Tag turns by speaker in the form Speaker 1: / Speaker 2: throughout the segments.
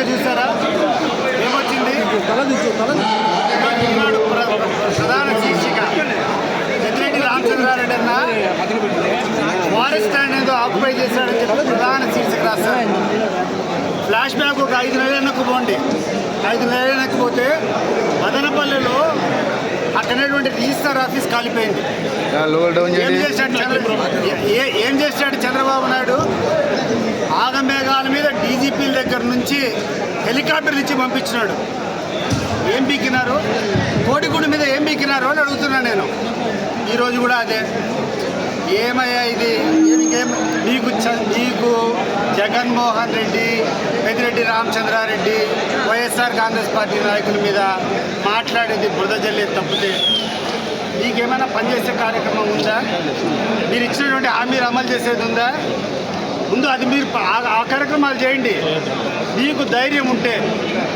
Speaker 1: పత్రిక చూసారా? ఏమొచ్చింది? ఈనాడు ప్ర- ప్రధాన శీర్షిక. పెద్దిరెడ్డి రామచంద్రారెడ్డి అన్న ఫారెస్ట్ ల్యాండ్ ఏదో ఆక్యుపై చేశాడని చెప్పి ప్రధాన శీర్షిక రాస్తారు ఫ్లాష్ బ్యాక్ ఒక ఐదు నెలలు వెనక్కిపోండి ఐదు నెలలు వెనక్కిపోతే మదనపల్లిలో అక్కడటువంటి రిజిస్టర్ ఆఫీస్ కాలిపోయింది. ఏం చేశాడు చంద్ర ఏ- ఏం చేశాడు చంద్రబాబు నాయుడు ఆగమేఘాల మీద డీజీపీల దగ్గర నుంచి హెలికాప్టర్ ఇచ్చి పంపించినాడు. ఏం బీకినారు కోడిగుడి మీద ఏం బీకినారు అని అడుగుతున్నాను నేను. ఈరోజు కూడా అదే. ఏమయ్యా ఇది? నీకు మీకు మీకు జగన్మోహన్ రెడ్డి పెద్దిరెడ్డి రామచంద్రారెడ్డి వైఎస్ఆర్ కాంగ్రెస్ పార్టీ నాయకుల మీద మాట్లాడేది బురద జల్లే తప్పితే మీకేమైనా పనిచేసే కార్యక్రమం ఉందా? మీరు ఇచ్చినటువంటి హామీలు అమలు చేసేది ఉందా? ముందు అది మీరు ఆ- ఆ కార్యక్రమాలు చేయండి. మీకు ధైర్యం ఉంటే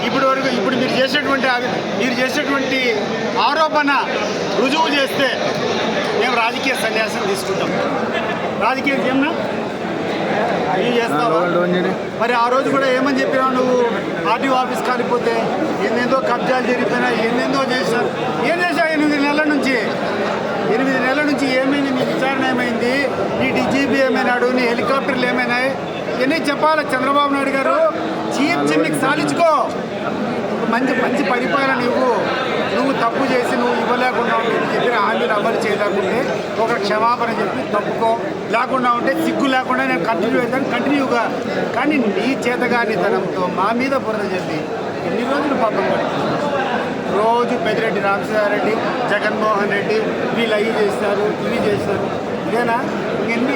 Speaker 1: ఇప్పుడు వరకు ఇప్పుడు మీరు చేసేటువంటి మీరు చేసేటువంటి ఆరోపణ రుజువు చేస్తే మేము రాజకీయ సన్యాసం తీసుకుంటాం. రాజకీయం ఏమన్నా? చేస్తావా? మరి ఆ రోజు కూడా ఏమని చెప్పినావు నువ్వు? ఆర్టీఓ ఆఫీస్ కాలిపోతే ఎన్నెందో కబ్జాలు జరిగిపోయినా ఎన్నెందో చేశారు. ఏం చేశావు ఎనిమిది నెలల నుంచి? ఎనిమిది నెలల నుంచి ఏమైంది? నీ విచారణ ఏమైంది? నీ డీజీపీ ఏమైనాడు? నీ హెలికాప్టర్లు ఏమైనాయి? ఇవన్నీ చెప్పాలి చంద్రబాబు నాయుడు గారు? వచ్చి నీకు సాధించుకో. మంచి మంచి పరిపాలన నువ్వు నువ్వు తప్పు చేసి నువ్వు ఇవ్వలేకుండా ఉంటే చెప్పిన హామీలు అమలు చేయలేకుంటే ఒక క్షమాపణ చెప్పి తప్పుకో. లేకుండా ఉంటే సిగ్గు లేకుండా నేను కంటిన్యూ అవుతాను కంటిన్యూగా కానీ నీ చేతగానితనంతో మా మీద బురద చెప్పి ఎన్ని రోజులు పాపం రోజు పెద్దిరెడ్డి రామచంద్రారెడ్డి జగన్మోహన్ రెడ్డి వీళ్ళు అవి చేస్తారు ఇవి చేస్తారు. ఇదేనా? ఎన్ని